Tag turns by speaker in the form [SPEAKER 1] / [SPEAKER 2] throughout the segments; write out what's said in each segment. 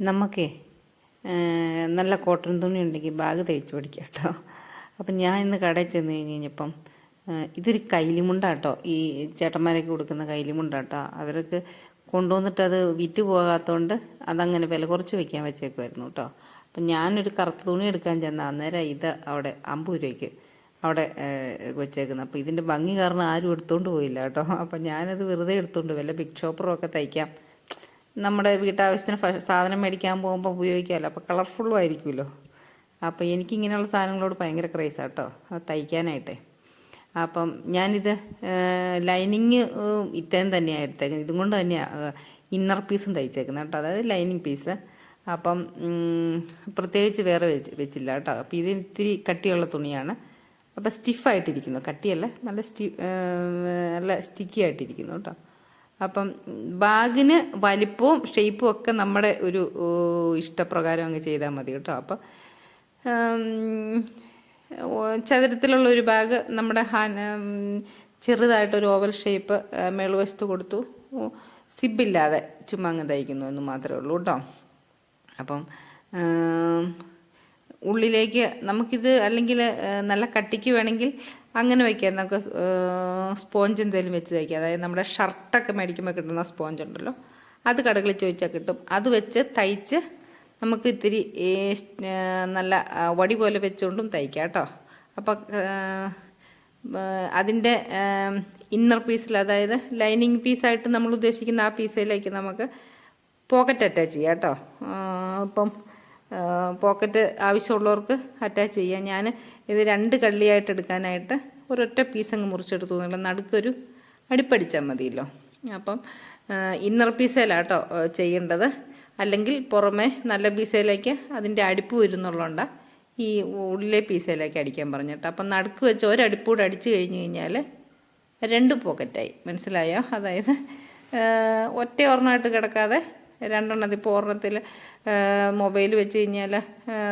[SPEAKER 1] നമുക്കേ നല്ല കോട്ടൺ തുണി ഉണ്ടെങ്കിൽ ബാഗ് തയ്ച്ചു പിടിക്കാം കേട്ടോ. അപ്പം ഞാൻ ഇന്ന് കടയിൽ ചെന്ന് കഴിഞ്ഞ് കഴിഞ്ഞപ്പം ഇതൊരു കൈലിമുണ്ടാട്ടോ. ഈ ചേട്ടന്മാരൊക്കെ കൊടുക്കുന്ന കൈലിമുണ്ടാട്ടോ. അവർക്ക് കൊണ്ടുവന്നിട്ട് അത് വിറ്റ് പോകാത്തതുകൊണ്ട് അതങ്ങനെ വില കുറച്ച് വെക്കാൻ വെച്ചേക്കുമായിരുന്നു കേട്ടോ. അപ്പം ഞാനൊരു കറുത്ത തുണി എടുക്കാൻ ചെന്ന അന്നേരം ഇത് അവിടെ അമ്പത് രൂപയ്ക്ക് അവിടെ വെച്ചേക്കുന്നത് അപ്പോൾ ഇതിന്റെ ഭംഗി കാരണം ആരും എടുത്തുകൊണ്ട് പോയില്ല കേട്ടോ. അപ്പം ഞാനത് വെറുതെ എടുത്തുകൊണ്ട് വല്ല ബിഗ് ഷോപ്പറും ഒക്കെ തയ്ക്കാം. നമ്മുടെ വീട്ടാവശ്യത്തിന് സാധനം മേടിക്കാൻ പോകുമ്പോൾ ഉപയോഗിക്കാമല്ലോ അപ്പോൾ കളർഫുള്ളും ആയിരിക്കുമല്ലോ. അപ്പോൾ എനിക്കിങ്ങനെയുള്ള സാധനങ്ങളോട് ഭയങ്കര ക്രേസാണ് കേട്ടോ അത് തയ്ക്കാനായിട്ടേ. അപ്പം ഞാനിത് ലൈനിങ് ഇത്രയും തന്നെയാണ് എടുത്തേക്കുന്നത്. ഇതും കൊണ്ട് തന്നെയാണ് ഇന്നർ പീസും തയ്ച്ചേക്കുന്നത് കേട്ടോ. അതായത് ലൈനിങ് പീസ് അപ്പം പ്രത്യേകിച്ച് വേറെ വെച്ച് വെച്ചില്ല കേട്ടോ. അപ്പോൾ ഇത് ഇത്തിരി കട്ടിയുള്ള തുണിയാണ്. അപ്പോൾ സ്റ്റിഫായിട്ടിരിക്കുന്നു കട്ടിയല്ല നല്ല സ്റ്റി നല്ല സ്റ്റിക്കി ആയിട്ടിരിക്കുന്നു കേട്ടോ. അപ്പം ബാഗിന് വലിപ്പവും ഷേപ്പും ഒക്കെ നമ്മുടെ ഒരു ഇഷ്ടപ്രകാരം അങ്ങ് ചെയ്താൽ മതി കേട്ടോ. അപ്പം ചതുരത്തിലുള്ള ഒരു ബാഗ് നമ്മുടെ ചെറുതായിട്ടൊരു ഓവൽ ഷേപ്പ് മേളുവശത്ത് കൊടുത്തു. സിബില്ലാതെ ചുമ്മാ അങ്ങ് തയ്ക്കുന്നു എന്ന് മാത്രമേ ഉള്ളൂ കേട്ടോ. അപ്പം ഉള്ളിലേക്ക് നമുക്കിത് അല്ലെങ്കിൽ നല്ല കട്ടിക്ക് വേണമെങ്കിൽ അങ്ങനെ വയ്ക്കാം നമുക്ക് സ്പോഞ്ച് എന്തെങ്കിലും വെച്ച് തയ്ക്കാം. അതായത് നമ്മുടെ ഷർട്ടൊക്കെ മേടിക്കുമ്പോൾ കിട്ടുന്ന സ്പോഞ്ച് ഉണ്ടല്ലോ. അത് കടകളിൽ ചോദിച്ചാൽ കിട്ടും. അത് വെച്ച് തയ്ച്ച് നമുക്ക് ഇത്തിരി നല്ല വടി പോലെ വെച്ചുകൊണ്ടും തയ്ക്കാം കേട്ടോ. അപ്പം അതിന്റെ ഇന്നർ പീസിൽ അതായത് ലൈനിങ് പീസായിട്ട് നമ്മൾ ഉദ്ദേശിക്കുന്ന ആ പീസിലേക്ക് നമുക്ക് പോക്കറ്റ് അറ്റാച്ച് ചെയ്യാം കേട്ടോ. അപ്പം പോക്കറ്റ് ആവശ്യമുള്ളവർക്ക് അറ്റാച്ച് ചെയ്യാം. ഞാൻ ഇത് രണ്ട് കള്ളിയായിട്ട് എടുക്കാനായിട്ട് ഒരൊറ്റ പീസ് അങ്ങ് മുറിച്ചെടുത്തു എന്നുള്ള നടുക്കൊരു അടിപ്പടിച്ചാൽ മതിയല്ലോ. അപ്പം ഇന്നർ പീസയിലാട്ടോ ചെയ്യേണ്ടത്. അല്ലെങ്കിൽ പുറമെ നല്ല പീസയിലേക്ക് അതിന്റെ അടിപ്പ് വരുന്നുള്ളതുകൊണ്ട് ഈ ഉള്ളിലെ പീസയിലേക്ക് അടിക്കാൻ പറഞ്ഞിട്ട്. അപ്പം നടുക്ക് വെച്ച് ഒരടിപ്പൂടെ അടിച്ചു കഴിഞ്ഞ് കഴിഞ്ഞാൽ രണ്ട് പോക്കറ്റായി മനസ്സിലായോ? അതായത് ഒറ്റ ഒരെണ്ണമായിട്ട് കിടക്കാതെ രണ്ടെണ്ണത്തിൽ ഇപ്പോൾ ഒരെണ്ണത്തിൽ മൊബൈൽ വെച്ച് കഴിഞ്ഞാൽ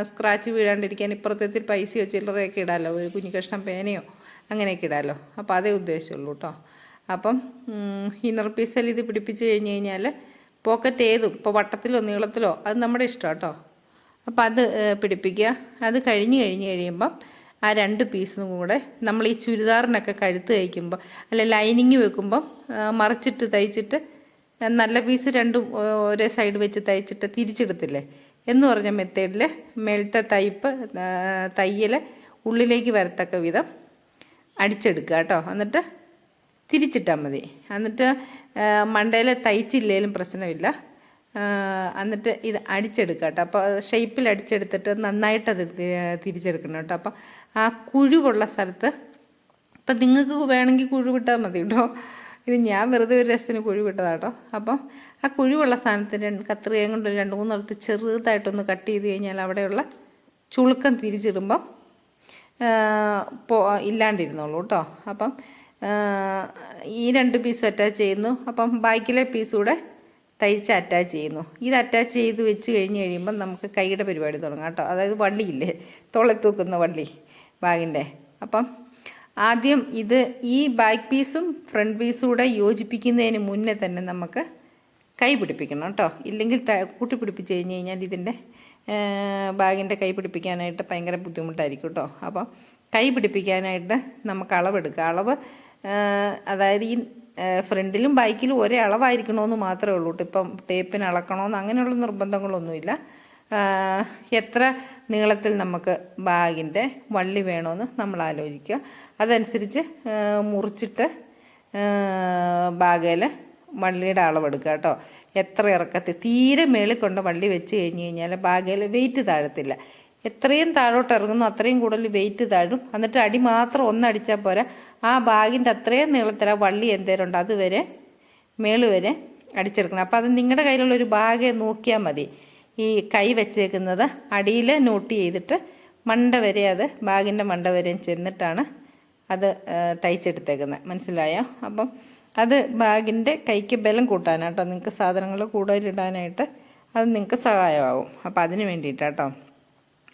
[SPEAKER 1] സ്ക്രാച്ച് വീഴാണ്ടിരിക്കാൻ ഇപ്പുറത്തെത്തിൽ പൈസയോ ചില്ലറയൊക്കെ ഇടാമല്ലോ ഒരു കുഞ്ഞു കഷ്ണം പേനയോ അങ്ങനെയൊക്കെ ഇടാമല്ലോ അപ്പോൾ അതേ ഉദ്ദേശമുള്ളൂ കേട്ടോ അപ്പം ഇന്നർ പീസിൽ ഇത് പിടിപ്പിച്ച് കഴിഞ്ഞ് കഴിഞ്ഞാൽ പോക്കറ്റ് ഏതും ഇപ്പോൾ വട്ടത്തിലോ നീളത്തിലോ അത് നമ്മുടെ ഇഷ്ടം കേട്ടോ അപ്പോൾ അത് പിടിപ്പിക്കുക. അത് കഴിഞ്ഞ് കഴിഞ്ഞ് കഴിയുമ്പം ആ രണ്ട് പീസും കൂടെ നമ്മൾ ഈ ചുരിദാറിനൊക്കെ കഴുത്ത് തയ്ക്കുമ്പോൾ അല്ല ലൈനിങ് വെക്കുമ്പം മറിച്ചിട്ട് തയ്ച്ചിട്ട് നല്ല പീസ് രണ്ടും ഒരേ സൈഡ് വെച്ച് തയ്ച്ചിട്ട് തിരിച്ചെടുത്തില്ലേ? എന്ന് പറഞ്ഞ മെത്തേഡിൽ മേൽത്തെ തയ്പ്പ് തയ്യൽ ഉള്ളിലേക്ക് വരത്തക്ക വിധം അടിച്ചെടുക്കുക കേട്ടോ. എന്നിട്ട് തിരിച്ചിട്ടാൽ മതി. എന്നിട്ട് മണ്ടയിൽ തയ്ച്ചില്ലേലും പ്രശ്നമില്ല. എന്നിട്ട് ഇത് അടിച്ചെടുക്കുക കേട്ടോ. അപ്പോൾ ഷേപ്പിൽ അടിച്ചെടുത്തിട്ട് നന്നായിട്ട് അത് തി- തിരിച്ചെടുക്കണം കേട്ടോ. അപ്പം ആ കുഴിവുള്ള സ്ഥലത്ത് ഇപ്പം നിങ്ങൾക്ക് വേണമെങ്കിൽ കുഴിവിട്ടാൽ മതി കേട്ടോ. ഇത് ഞാൻ വെറുതെ ഒരു രസത്തിന് കുഴി വിട്ടതാട്ടോ. അപ്പം ആ കുഴിവുള്ള സാധനത്തിന് കത്രികയും കൊണ്ട് രണ്ട് മൂന്നിടത്ത് ചെറുതായിട്ടൊന്ന് കട്ട് ചെയ്ത് കഴിഞ്ഞാൽ അവിടെയുള്ള ചുളുക്കം തിരിച്ചിടുമ്പം പോ ഇല്ലാണ്ടിരുന്നുള്ളൂ കേട്ടോ അപ്പം ഈ രണ്ട് പീസും അറ്റാച്ച് ചെയ്യുന്നു. അപ്പം ബാക്കിലെ പീസ് കൂടെ തയ്ച്ച് അറ്റാച്ച് ചെയ്യുന്നു. ഇത് അറ്റാച്ച് ചെയ്ത് വെച്ച് കഴിഞ്ഞ് കഴിയുമ്പം നമുക്ക് കൈയുടെ പരിപാടി തുടങ്ങാം കേട്ടോ അതായത് വള്ളിയില്ലേ? തൊളത്തൂക്കുന്ന വള്ളി ബാഗിന്റെ. അപ്പം ആദ്യം ഇത് ഈ ബാക്ക് പീസും ഫ്രണ്ട് പീസും കൂടെ യോജിപ്പിക്കുന്നതിന് മുന്നേ തന്നെ നമുക്ക് കൈ പിടിപ്പിക്കണം കേട്ടോ. ഇല്ലെങ്കിൽ കൂട്ടി പിടിപ്പിച്ച് കഴിഞ്ഞ് കഴിഞ്ഞാൽ ഇതിന്റെ ബാഗിന്റെ കൈ പിടിപ്പിക്കാനായിട്ട് ഭയങ്കര ബുദ്ധിമുട്ടായിരിക്കും കേട്ടോ. അപ്പം കൈ പിടിപ്പിക്കാനായിട്ട് നമുക്ക് അളവെടുക്കുക അളവ് അതായത് ഈ ഫ്രണ്ടിലും ബൈക്കിലും ഒരേ അളവായിരിക്കണമെന്ന് മാത്രമേ ഉള്ളൂ കേട്ടോ. ഇപ്പം ടേപ്പിന് അളക്കണമെന്ന് അങ്ങനെയുള്ള നിർബന്ധങ്ങളൊന്നുമില്ല. എത്ര നീളത്തിൽ നമുക്ക് ബാഗിന്റെ വള്ളി വേണമെന്ന് നമ്മൾ ആലോചിക്കുക. അതനുസരിച്ച് മുറിച്ചിട്ട് ബാഗേൽ വള്ളിയുടെ അളവെടുക്കുക കേട്ടോ. എത്ര ഇറക്കത്തിൽ തീരെ മേളിൽ കൊണ്ട് വള്ളി വെച്ച് കഴിഞ്ഞ് കഴിഞ്ഞാൽ ബാഗേൽ വെയിറ്റ് താഴത്തില്ല. എത്രയും താഴോട്ട് ഇറങ്ങുന്നു അത്രയും കൂടുതൽ വെയിറ്റ് താഴും. എന്നിട്ട് അടി മാത്രം ഒന്നടിച്ചാൽ പോരാ. ആ ബാഗിന്റെ അത്രയും നീളത്തിൽ ആ വള്ളി എന്തേലും ഉണ്ട് അതുവരെ മേൾ വരെ അടിച്ചെടുക്കണം. അപ്പോൾ അത് നിങ്ങളുടെ കയ്യിലുള്ള ഒരു ബാഗേ നോക്കിയാൽ മതി. ഈ കൈ വെച്ചേക്കുന്നത് അടിയിൽ നോട്ട് ചെയ്തിട്ട് മണ്ട വരെ അത് ബാഗിന്റെ മണ്ട വരെയും ചെന്നിട്ടാണ് അത് തയ്ച്ചെടുത്തേക്കുന്നത്. മനസ്സിലായോ? അപ്പം അത് ബാഗിന്റെ കൈക്ക് ബലം കൂട്ടാനാട്ടോ. നിങ്ങൾക്ക് സാധനങ്ങൾ കൂടുതലിടാനായിട്ട് അത് നിങ്ങൾക്ക് സഹായമാവും. അപ്പം അതിന് വേണ്ടിയിട്ടാട്ടോ.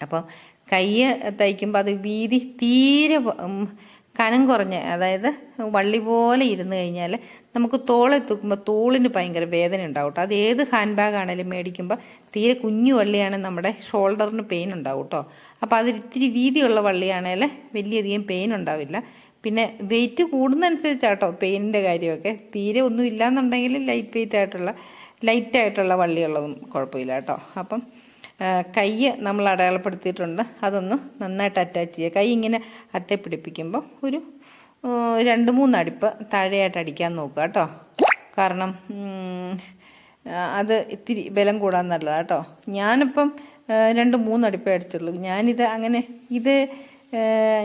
[SPEAKER 1] അപ്പം കൈ തയ്ക്കുമ്പോൾ അത് വീതി തീരെ കനം കുറഞ്ഞ അതായത് വള്ളി പോലെ ഇരുന്ന് കഴിഞ്ഞാൽ നമുക്ക് തോളെ തൂക്കുമ്പോൾ തോളിന് ഭയങ്കര വേദന ഉണ്ടാവും കേട്ടോ. അത് ഏത് ഹാൻഡ് ബാഗ് ആണെങ്കിലും മേടിക്കുമ്പോൾ തീരെ കുഞ്ഞു വള്ളിയാണ് നമ്മുടെ ഷോൾഡറിന് പെയിൻ ഉണ്ടാവും കേട്ടോ. അപ്പോൾ അതിരിത്തിരി വീതിയുള്ള വള്ളിയാണെങ്കിൽ വലിയധികം പെയിൻ ഉണ്ടാവില്ല. പിന്നെ വെയിറ്റ് കൂടുന്നതനുസരിച്ചാട്ടോ പെയിനിന്റെ കാര്യമൊക്കെ. തീരെ ഒന്നും ഇല്ലാന്നുണ്ടെങ്കിൽ ലൈറ്റ് വെയിറ്റ് ആയിട്ടുള്ള ലൈറ്റ് ആയിട്ടുള്ള വള്ളിയുള്ളതും കുഴപ്പമില്ല കേട്ടോ. അപ്പം കൈ നമ്മൾ അടയാളപ്പെടുത്തിയിട്ടുണ്ട്. അതൊന്ന് നന്നായിട്ട് അറ്റാച്ച് ചെയ്യുക. കൈ ഇങ്ങനെ അറ്റ പിടിപ്പിക്കുമ്പോൾ ഒരു രണ്ട് മൂന്ന് അടുപ്പ് താഴെയായിട്ട് അടിക്കാൻ നോക്കുക കേട്ടോ. കാരണം അത് ഇത്തിരി ബലം കൂടാൻ നല്ലതാണ് കേട്ടോ. ഞാനിപ്പം രണ്ട് മൂന്ന് അടിപ്പേ അടിച്ചുള്ളൂ. ഞാനിത് അങ്ങനെ ഇത്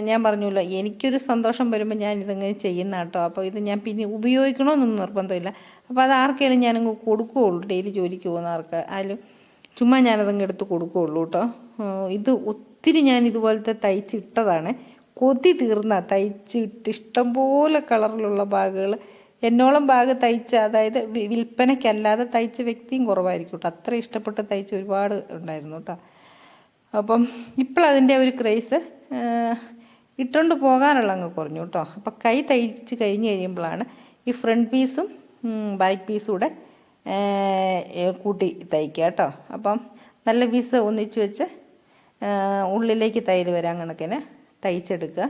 [SPEAKER 1] ഞാൻ പറഞ്ഞല്ലോ എനിക്കൊരു സന്തോഷം വരുമ്പോൾ ഞാൻ ഇതങ്ങനെ ചെയ്യുന്ന കേട്ടോ. അപ്പോൾ ഇത് ഞാൻ പിന്നെ ഉപയോഗിക്കണമെന്നൊന്നും നിർബന്ധമില്ല. അപ്പോൾ അത് ആർക്കെങ്കിലും ഞാനങ്ങ് കൊടുക്കുകയുള്ളൂ ഡെയിലി ജോലിക്ക് പോകുന്ന ആർക്ക് ആയാലും ചുമ്മാ ഞാനതങ്ങ് എടുത്ത് കൊടുക്കുകയുള്ളൂ കേട്ടോ ഇത് ഒത്തിരി ഞാൻ ഇതുപോലത്തെ തയ്ച്ചിട്ടതാണ് കൊതി തീർന്ന തയ്ച്ചിട്ട് ഇഷ്ടംപോലെ കളറിലുള്ള ബാഗുകൾ. എന്നോളം ബാഗ് തയ്ച്ച അതായത് വിൽപ്പനയ്ക്കല്ലാതെ തയ്ച്ച വ്യക്തിയും കുറവായിരിക്കും കേട്ടോ അത്ര ഇഷ്ടപ്പെട്ട് തയ്ച്ച ഒരുപാട് ഉണ്ടായിരുന്നു കേട്ടോ അപ്പം ഇപ്പോഴതിന്റെ ഒരു ക്രേസ് ഇട്ടുകൊണ്ട് പോകാനുള്ള അങ്ങ് കുറഞ്ഞു കേട്ടോ അപ്പം കൈ തയ്ച്ച് കഴിഞ്ഞ് കഴിയുമ്പോഴാണ് ഈ ഫ്രണ്ട് പീസും ബാക്ക് പീസും കൂടെ കൂട്ടി തയ്ക്കുക കേട്ടോ. അപ്പം നല്ല പീസ് ഒന്നിച്ച് വെച്ച് ഉള്ളിലേക്ക് തൈര് വരാൻ കണക്കിന് തയ്ച്ചെടുക്കുക.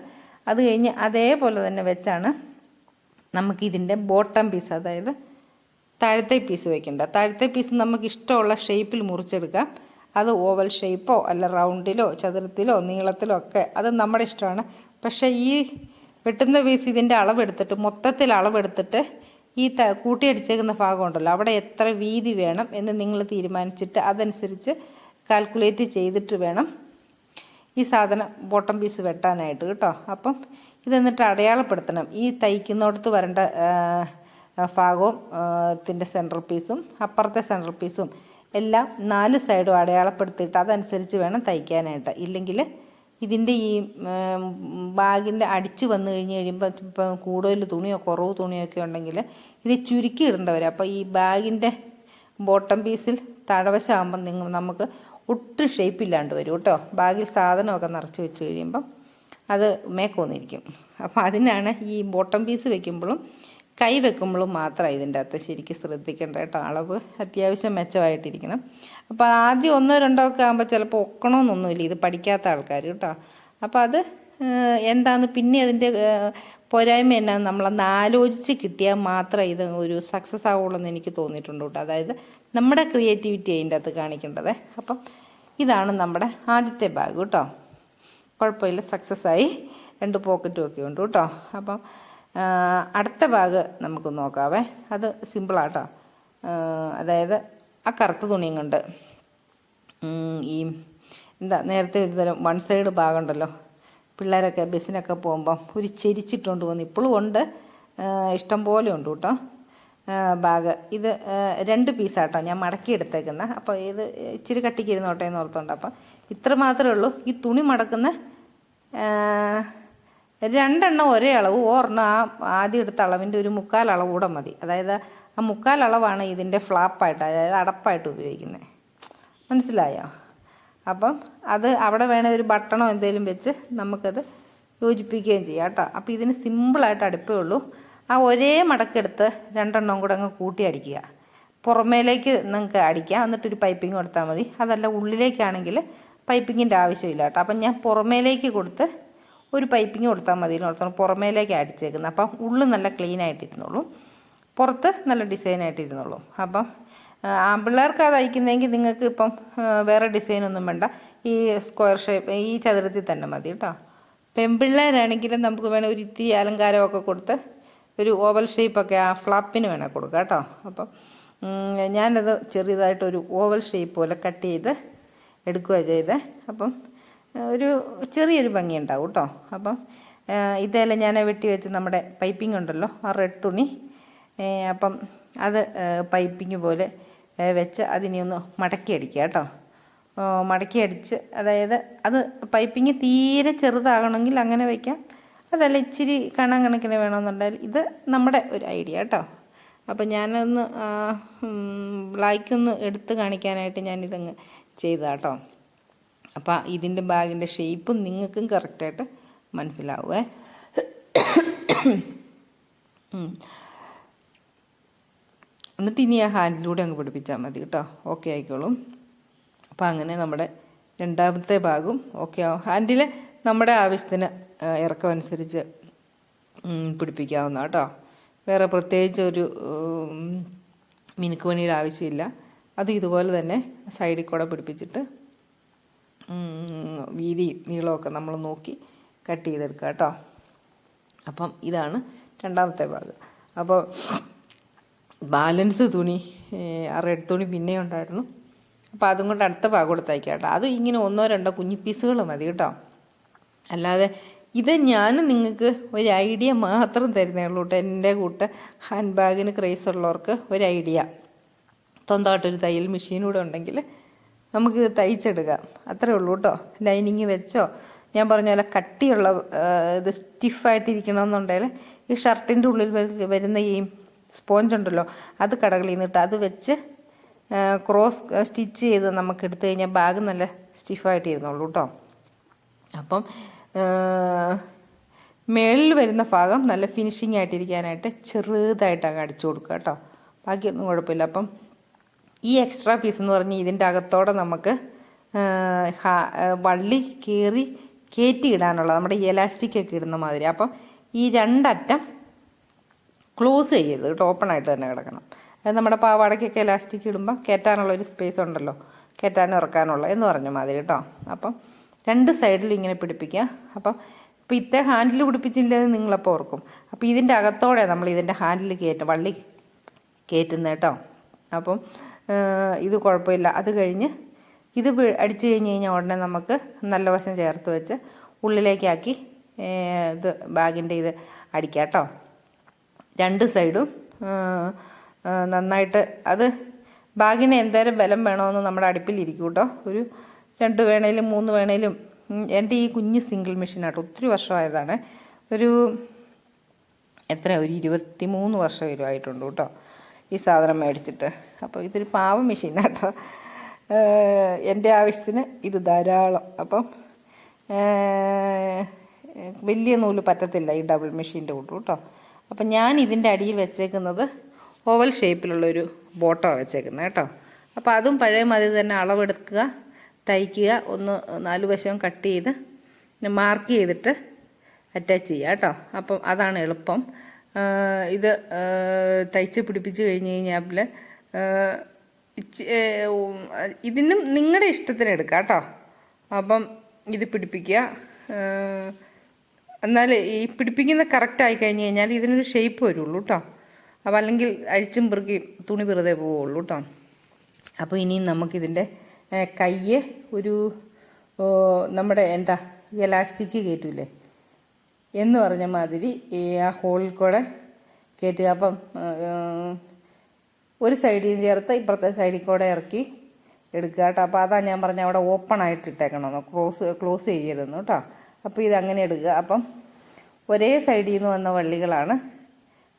[SPEAKER 1] അത് കഴിഞ്ഞ് അതേപോലെ തന്നെ വെച്ചാണ് നമുക്കിതിന്റെ ബോട്ടം പീസ് അതായത് താഴത്തെ പീസ് വയ്ക്കണ്ട താഴത്തെ പീസ് നമുക്ക് ഇഷ്ടമുള്ള ഷേപ്പിൽ മുറിച്ചെടുക്കാം. അത് ഓവൽ ഷേപ്പോ അല്ല റൗണ്ടിലോ ചതുരത്തിലോ നീളത്തിലോ ഒക്കെ. അത് നമ്മുടെ ഇഷ്ടമാണ്. പക്ഷേ ഈ വെട്ടുന്ന പീസ് ഇതിന്റെ അളവെടുത്തിട്ട് മൊത്തത്തിൽ അളവെടുത്തിട്ട് ഈ ത കൂട്ടിയടിച്ചേക്കുന്ന ഭാഗമുണ്ടല്ലോ. അവിടെ എത്ര വീതി വേണം എന്ന് നിങ്ങൾ തീരുമാനിച്ചിട്ട് അതനുസരിച്ച് കാൽക്കുലേറ്റ് ചെയ്തിട്ട് വേണം ഈ സാധനം ബോട്ടം പീസ് വെട്ടാനായിട്ട് കേട്ടോ. അപ്പം ഇതെന്നിട്ട് അടയാളപ്പെടുത്തണം. ഈ തയ്ക്കുന്നിടത്ത് വരേണ്ട ഭാഗവും ത്തിന്റെ സെൻട്രൽ പീസും അപ്പുറത്തെ സെൻട്രൽ പീസും എല്ലാം നാല് സൈഡും അടയാളപ്പെടുത്തിയിട്ട് അതനുസരിച്ച് വേണം തയ്ക്കാനായിട്ട്. ഇല്ലെങ്കിൽ ഇതിന്റെ ഈ ബാഗിന്റെ അടിച്ച് വന്നു കഴിഞ്ഞ് കഴിയുമ്പോൾ ഇപ്പം കൂടുതൽ തുണിയോ കുറവ് തുണിയോ ഒക്കെ ഉണ്ടെങ്കിൽ ഇത് ചുരുക്കി ഇടേണ്ടി വരും അപ്പോൾ ഈ ബാഗിന്റെ ബോട്ടം പീസിൽ തഴവശാകുമ്പം നിങ്ങൾ നമുക്ക് ഒട്ടും ഷേപ്പില്ലാണ്ട് വരും കേട്ടോ. ബാഗിൽ സാധനമൊക്കെ നിറച്ച് വെച്ച് കഴിയുമ്പം അത് മേക്കോന്നിരിക്കും. അപ്പോൾ അതിനാണ് ഈ ബോട്ടം പീസ് വെക്കുമ്പോഴും കൈ വെക്കുമ്പോഴും മാത്രം ഇതിന്റെ അകത്ത് ശരിക്കും ശ്രദ്ധിക്കേണ്ട കേട്ടോ. അളവ് അത്യാവശ്യം മെച്ചമായിട്ടിരിക്കണം. അപ്പോൾ ആദ്യം ഒന്നോ രണ്ടോ ഒക്കെ ആകുമ്പോൾ ചിലപ്പോൾ ഒക്കണമെന്നൊന്നുമില്ല ഇത് പഠിക്കാത്ത ആൾക്കാർ കേട്ടോ. അപ്പോൾ അത് എന്താണ് പിന്നെ അതിന്റെ പോരായ്മ എന്നാന്ന് നമ്മളന്ന് ആലോചിച്ച് കിട്ടിയാൽ മാത്രം ഇത് ഒരു സക്സസ് ആവുള്ളൂ എന്ന് എനിക്ക് തോന്നിയിട്ടുണ്ട് കേട്ടോ. അതായത് നമ്മുടെ ക്രിയേറ്റിവിറ്റി അതിന്റെ അകത്ത് കാണിക്കേണ്ടത്. അപ്പം ഇതാണ് നമ്മുടെ ആദ്യത്തെ ബാഗ് കേട്ടോ. കുഴപ്പമില്ല സക്സസ് ആയി. രണ്ട് പോക്കറ്റും ഒക്കെ ഉണ്ട് കേട്ടോ. അപ്പം അടുത്ത ബാഗ് നമുക്ക് നോക്കാവേ. അത് സിമ്പിളാട്ടോ അതായത് ആ കറുത്ത തുണിയും കൊണ്ട് ഈ എന്താ നേരത്തെ ഒരു തരം വൺ സൈഡ് ഭാഗമുണ്ടല്ലോ. പിള്ളേരൊക്കെ ബസ്സിനൊക്കെ പോകുമ്പം ഒരു ചെരിച്ചിട്ടുകൊണ്ട് പോകുന്നു. ഇപ്പോഴും ഉണ്ട്. ഇഷ്ടം പോലെ ഉണ്ട് കേട്ടോ. ബാഗ് ഇത് രണ്ട് പീസാട്ടോ ഞാൻ മടക്കി എടുത്തേക്കുന്ന അപ്പോൾ ഇത് ഇച്ചിരി കട്ടിക്ക് എന്ന് ഓർത്തുകൊണ്ട് അപ്പം ഇത്ര മാത്രമേ ഉള്ളൂ. ഈ തുണി മടക്കുന്ന രണ്ടെണ്ണം ഒരേ അളവ്. ഒരെണ്ണം ആ ആദ്യം എടുത്ത അളവിന്റെ ഒരു മുക്കാൽ അളവ് കൂടെ മതി. അതായത് ആ മുക്കാൽ അളവാണ് ഇതിന്റെ ഫ്ലാപ്പായിട്ട് അതായത് അടപ്പായിട്ട് ഉപയോഗിക്കുന്നത് മനസ്സിലായോ? അപ്പം അത് അവിടെ വേണേൽ ഒരു ബട്ടണോ എന്തെങ്കിലും വെച്ച് നമുക്കത് യോജിപ്പിക്കുകയും ചെയ്യാം കേട്ടോ. അപ്പോൾ ഇതിന് സിമ്പിളായിട്ട് അടുപ്പേ ഉള്ളൂ. ആ ഒരേ മടക്കെടുത്ത് രണ്ടെണ്ണം കൂടെ അങ്ങ് കൂട്ടി അടിക്കുക. പുറമേലേക്ക് നിങ്ങൾക്ക് അടിക്കാം. എന്നിട്ടൊരു പൈപ്പിംഗ് കൊടുത്താൽ മതി. അതല്ല ഉള്ളിലേക്കാണെങ്കിൽ പൈപ്പിങ്ങിന്റെ ആവശ്യമില്ല കേട്ടോ. അപ്പം ഞാൻ പുറമേലേക്ക് കൊടുത്ത് ഒരു പൈപ്പിങ് കൊടുത്താൽ മതി ഓർത്തോളം പുറമേലേക്ക് അടിച്ചേക്കുന്നത്. അപ്പം ഉള്ളു നല്ല ക്ലീൻ ആയിട്ടിരുന്നുള്ളൂ പുറത്ത് നല്ല ഡിസൈൻ ആയിട്ടിരുന്നുള്ളൂ അപ്പം ആമ്പിള്ളേർക്ക് അത് അയക്കുന്നതെങ്കിൽ നിങ്ങൾക്ക് ഇപ്പം വേറെ ഡിസൈൻ ഒന്നും വേണ്ട. ഈ സ്ക്വയർ ഷേപ്പ് ഈ ചതുരത്തിൽ തന്നെ മതി കേട്ടോ. പെൺപിള്ളേരാണെങ്കിലും നമുക്ക് വേണേൽ ഒരു ഇത്തിരി അലങ്കാരമൊക്കെ കൊടുത്ത് ഒരു ഓവൽ ഷേപ്പൊക്കെ ആ ഫ്ലാപ്പിന് വേണേൽ കൊടുക്കാം കേട്ടോ. അപ്പം ഞാനത് ചെറിയതായിട്ടൊരു ഓവൽ ഷേപ്പ് പോലെ കട്ട് ചെയ്ത് എടുക്കുക ചെയ്ത്. അപ്പം ഒരു ചെറിയൊരു ഭംഗി ഉണ്ടാവും കേട്ടോ അപ്പം ഇതെല്ലാം ഞാൻ വെട്ടി വെച്ച് നമ്മുടെ പൈപ്പിംഗ് ഉണ്ടല്ലോ ആ റെഡ് തുണി അപ്പം അത് പൈപ്പിംഗ് പോലെ വെച്ച് അതിനെ ഒന്ന് മടക്കി അടിക്കുക കേട്ടോ മടക്കി അടിച്ച് അതായത് അത് പൈപ്പിംഗ് തീരെ ചെറുതാകണമെങ്കിൽ അങ്ങനെ വയ്ക്കാം അതല്ല ഇച്ചിരി കണം കണക്കിന് വേണമെന്നുണ്ടെങ്കിൽ ഇത് നമ്മുടെ ഒരു ഐഡിയ കേട്ടോ അപ്പം ഞാനൊന്ന് ബ്ലാക്ക് ഒന്ന് എടുത്ത് കാണിക്കാനായിട്ട് ഞാനിതങ്ങ് ചെയ്താട്ടോ അപ്പം ഇതിന്റെ ബാഗിന്റെ ഷേപ്പും നിങ്ങൾക്കും കറക്റ്റായിട്ട് മനസ്സിലാവുമേ. എന്നിട്ട് ഇനി ആ ഹാൻഡിലൂടെ അങ്ങ് പിടിപ്പിച്ചാൽ മതി കേട്ടോ. ഓക്കെ ആയിക്കോളും. അപ്പോൾ അങ്ങനെ നമ്മുടെ രണ്ടാമത്തെ ഭാഗം ഓക്കെ ആവും. ഹാൻഡിൽ നമ്മുടെ ആവശ്യത്തിന് ഇറക്കമനുസരിച്ച് പിടിപ്പിക്കാവുന്ന കേട്ടോ. വേറെ പ്രത്യേകിച്ച് ഒരു മിനുക്ക് പണിയുടെ ആവശ്യമില്ല. അത് ഇതുപോലെ തന്നെ സൈഡിൽ കൂടെ പിടിപ്പിച്ചിട്ട് ഉം, വീതി നീളമൊക്കെ നമ്മൾ നോക്കി കട്ട് ചെയ്തെടുക്കുക കേട്ടോ. അപ്പം ഇതാണ് രണ്ടാമത്തെ ഭാഗം. അപ്പോൾ ബാലൻസ് തുണി ആ റെഡ് തുണി പിന്നെ ഉണ്ടായിരുന്നു. അപ്പോൾ അതും കൊണ്ട് അടുത്ത ഭാഗം കൂടെ തയ്ക്കാം കേട്ടോ. അത് ഇങ്ങനെ ഒന്നോ രണ്ടോ കുഞ്ഞു പീസുകൾ മതി കേട്ടോ. അല്ലാതെ ഇത് ഞാൻ നിങ്ങൾക്ക് ഒരു ഐഡിയ മാത്രം തരുന്നേ ഉള്ളൂ കേട്ടോ. എന്റെ കൂട്ട് ഹാൻഡ് ബാഗിന് ക്രേസ് ഉള്ളവർക്ക് ഒരു ഐഡിയ. സ്വന്തമായിട്ടൊരു തയ്യൽ മെഷീൻ കൂടെ ഉണ്ടെങ്കിൽ നമുക്കിത് തയ്ച്ചെടുക്കാം. അത്രേ ഉള്ളൂ കേട്ടോ. ലൈനിങ് വെച്ചോ. ഞാൻ പറഞ്ഞ പോലെ കട്ടിയുള്ള ഇത് സ്റ്റിഫായിട്ടിരിക്കണമെന്നുണ്ടെങ്കിൽ ഈ ഷർട്ടിന്റെ ഉള്ളിൽ വരുന്ന ഈ സ്പോഞ്ച് ഉണ്ടല്ലോ അത് കടകളിൽ നിന്നിട്ട് അത് വെച്ച് ക്രോസ് സ്റ്റിച്ച് ചെയ്ത് നമുക്ക് എടുത്തു കഴിഞ്ഞാൽ ബാഗ് നല്ല സ്റ്റിഫായിട്ടിരുന്നുള്ളൂ കേട്ടോ. അപ്പം മേളിൽ വരുന്ന ഭാഗം നല്ല ഫിനിഷിംഗ് ആയിട്ടിരിക്കാനായിട്ട് ചെറുതായിട്ട് അങ്ങ് അടിച്ചു കൊടുക്കുക കേട്ടോ. ബാക്കിയൊന്നും കുഴപ്പമില്ല. അപ്പം ഈ എക്സ്ട്രാ പീസ് എന്ന് പറഞ്ഞ് ഇതിന്റെ അകത്തോടെ നമുക്ക് വള്ളി കീറി കയറ്റി ഇടാനുള്ള നമ്മുടെ ഇലാസ്റ്റിക് ഒക്കെ ഇടുന്ന മാതിരി. അപ്പം ഈ രണ്ടറ്റം ക്ലോസ് ചെയ്യരുത് ഓപ്പൺ ആയിട്ട് തന്നെ കിടക്കണം. അത് നമ്മുടെ പാവാടയ്ക്കൊക്കെ ഇലാസ്റ്റിക് ഇടുമ്പോൾ കയറ്റാനുള്ള ഒരു സ്പേസ് ഉണ്ടല്ലോ കയറ്റാനും ഇറക്കാനുള്ള എന്ന് പറഞ്ഞ മാതിരി കേട്ടോ. അപ്പം രണ്ട് സൈഡിൽ ഇങ്ങനെ പിടിപ്പിക്കുക. അപ്പം ഇപ്പോൾ ഇത്തെ ഹാൻഡിൽ പിടിപ്പിച്ചില്ലെന്ന് നിങ്ങളപ്പോൾ ഓർക്കും. അപ്പോൾ ഇതിന്റെ അകത്തോടെ നമ്മൾ ഇതിന്റെ ഹാൻഡിൽ കയറ്റും വള്ളി കയറ്റുന്നത് കേട്ടോ. അപ്പം ഇത് കുഴപ്പമില്ല. അത് കഴിഞ്ഞ് ഇത് അടിച്ച് കഴിഞ്ഞ് കഴിഞ്ഞാൽ ഉടനെ നമുക്ക് നല്ല വശം ചേർത്ത് വെച്ച് ഉള്ളിലേക്കാക്കി ഇത് ബാഗിന്റെ ഇത് അടിക്കാം കേട്ടോ രണ്ട് സൈഡും നന്നായിട്ട് അത് ബാഗിന് എന്തേരം ബലം വേണമെന്ന് നമ്മുടെ അടുപ്പിലിരിക്കും കേട്ടോ ഒരു രണ്ട് വേണേലും മൂന്ന് വേണേലും എന്റെ ഈ കുഞ്ഞ് സിംഗിൾ മെഷീനാട്ടോ ഒത്തിരി വർഷമായതാണ്. ഒരു എത്ര ഒരു ഇരുപത്തി മൂന്ന് വർഷം വരുമായിട്ടുണ്ട് കേട്ടോ ഈ സാധനം മേടിച്ചിട്ട്. അപ്പോൾ ഇതൊരു പാവ മെഷീനാട്ടോ. എന്റെ ആവശ്യത്തിന് ഇത് ധാരാളം. അപ്പം വലിയ നൂൽ പറ്റത്തില്ല ഈ ഡബിൾ മെഷീന്റെ കൂട്ട് കേട്ടോ. അപ്പം ഞാൻ ഇതിന്റെ അടിയിൽ വെച്ചേക്കുന്നത് ഓവൽ ഷേപ്പിലുള്ളൊരു ബോട്ടോ വെച്ചേക്കുന്നത് കേട്ടോ. അപ്പോൾ അതും പഴയ മതി തന്നെ അളവെടുക്കുക തയ്ക്കുക ഒന്ന് നാല് വശവും കട്ട് ചെയ്ത് മാർക്ക് ചെയ്തിട്ട് അറ്റാച്ച് ചെയ്യുക കേട്ടോ. അപ്പം അതാണ് എളുപ്പം. ഇത് തയ്ച്ച് പിടിപ്പിച്ച് കഴിഞ്ഞ് കഴിഞ്ഞാൽ ഇതിനും നിങ്ങളുടെ ഇഷ്ടത്തിന് എടുക്കാം കേട്ടോ. അപ്പം ഇത് പിടിപ്പിക്കുക. എന്നാൽ ഈ പിടിപ്പിക്കുന്ന കറക്റ്റ് ആയി കഴിഞ്ഞ് കഴിഞ്ഞാൽ ഇതിനൊരു ഷേപ്പ് വരുള്ളൂ കേട്ടോ അപ്പം അല്ലെങ്കിൽ അഴിച്ചും പെറുക്കി തുണി വെറുതെ പോവുള്ളൂ കേട്ടോ അപ്പോൾ ഇനിയും നമുക്കിതിന്റെ കയ്യെ ഒരു നമ്മുടെ എന്താ എലാസ്റ്റിക് കയറ്റൂലേ എന്ന് പറഞ്ഞ മാതിരി ഈ ആ ഹോളിൽ കൂടെ കയറ്റുക അപ്പം ഒരു സൈഡിൽ നിന്ന് ചേർത്ത് ഇപ്പുറത്തെ സൈഡിൽ കൂടെ ഇറക്കി എടുക്കുക കേട്ടോ. അപ്പോൾ അതാ ഞാൻ പറഞ്ഞ അവിടെ ഓപ്പൺ ആയിട്ട് ഇട്ടേക്കണമെന്ന് ക്ലോസ് ക്ലോസ് ചെയ്യരുതെന്ന് കേട്ടോ. അപ്പോൾ അങ്ങനെ എടുക്കുക. അപ്പം ഒരേ സൈഡിൽ നിന്ന് വന്ന വള്ളികളാണ്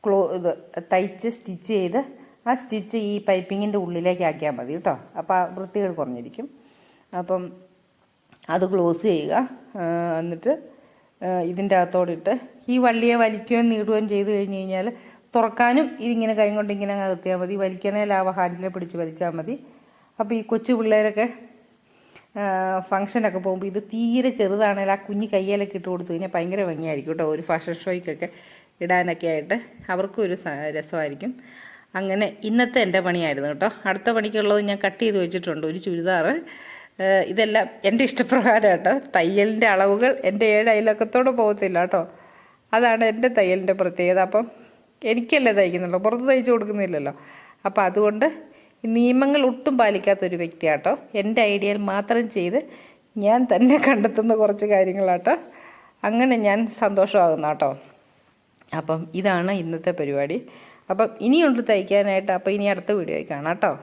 [SPEAKER 1] ക്ലോ ഇത് തയ്ച്ച് സ്റ്റിച്ച് ചെയ്ത് ആ സ്റ്റിച്ച് ഈ പൈപ്പിങ്ങിന്റെ ഉള്ളിലേക്ക് ആക്കിയാൽ മതി കേട്ടോ. അപ്പോൾ വൃത്തികൾ കുറഞ്ഞിരിക്കും. അപ്പം അത് ക്ലോസ് ചെയ്യുക. എന്നിട്ട് ഇതിന്റെ അകത്തോടിട്ട് ഈ വള്ളിയെ വലിക്കുകയും നീടുകയും ചെയ്ത് കഴിഞ്ഞ് കഴിഞ്ഞാൽ തുറക്കാനും ഇതിങ്ങനെ കൈ കൊണ്ട് ഇങ്ങനെ അങ്ങ് നിർത്തിയാൽ മതി. വലിക്കണേ ലാവ ഹാൻഡിലെ പിടിച്ച് വലിച്ചാൽ മതി. അപ്പോൾ ഈ കൊച്ചു പിള്ളേരൊക്കെ ഫങ്ഷനൊക്കെ പോകുമ്പോൾ ഇത് തീരെ ചെറുതാണെങ്കിൽ ആ കുഞ്ഞ് കയ്യിലൊക്കെ ഇട്ട് കൊടുത്തു കഴിഞ്ഞാൽ ഭയങ്കര ഭംഗിയായിരിക്കും കേട്ടോ. ഒരു ഫാഷൻ ഷോയ്ക്കൊക്കെ ഇടാനൊക്കെ ആയിട്ട് അവർക്കും ഒരു രസമായിരിക്കും. അങ്ങനെ ഇന്നത്തെ എന്റെ പണിയായിരുന്നു കേട്ടോ. അടുത്ത പണിക്കുള്ളത് ഞാൻ കട്ട് ചെയ്ത് വെച്ചിട്ടുണ്ട്. ഒരു ചുരിദാറ്. ഇതെല്ലാം എന്റെ ഇഷ്ടപ്രകാരം കേട്ടോ. തയ്യലിന്റെ അളവുകൾ എന്റെ ഏഴ് അയലക്കത്തോടെ പോകത്തില്ല കേട്ടോ. അതാണ് എന്റെ തയ്യലിന്റെ പ്രത്യേകത. അപ്പം എനിക്കല്ലേ തയ്ക്കുന്നുള്ളൂ. പുറത്ത് തയ്ച്ചു കൊടുക്കുന്നില്ലല്ലോ. അപ്പം അതുകൊണ്ട് നിയമങ്ങൾ ഒട്ടും പാലിക്കാത്തൊരു വ്യക്തിയാട്ടോ എന്റെ ഐഡിയയിൽ മാത്രം ചെയ്ത് ഞാൻ തന്നെ കണ്ടെത്തുന്ന കുറച്ച് കാര്യങ്ങളാട്ടോ അങ്ങനെ ഞാൻ സന്തോഷമാകുന്ന കേട്ടോ. അപ്പം ഇതാണ് ഇന്നത്തെ പരിപാടി. അപ്പം ഇനിയുണ്ട് തയ്ക്കാനായിട്ട്. അപ്പം ഇനി അടുത്ത വീഡിയോയിൽ കാണാം കേട്ടോ.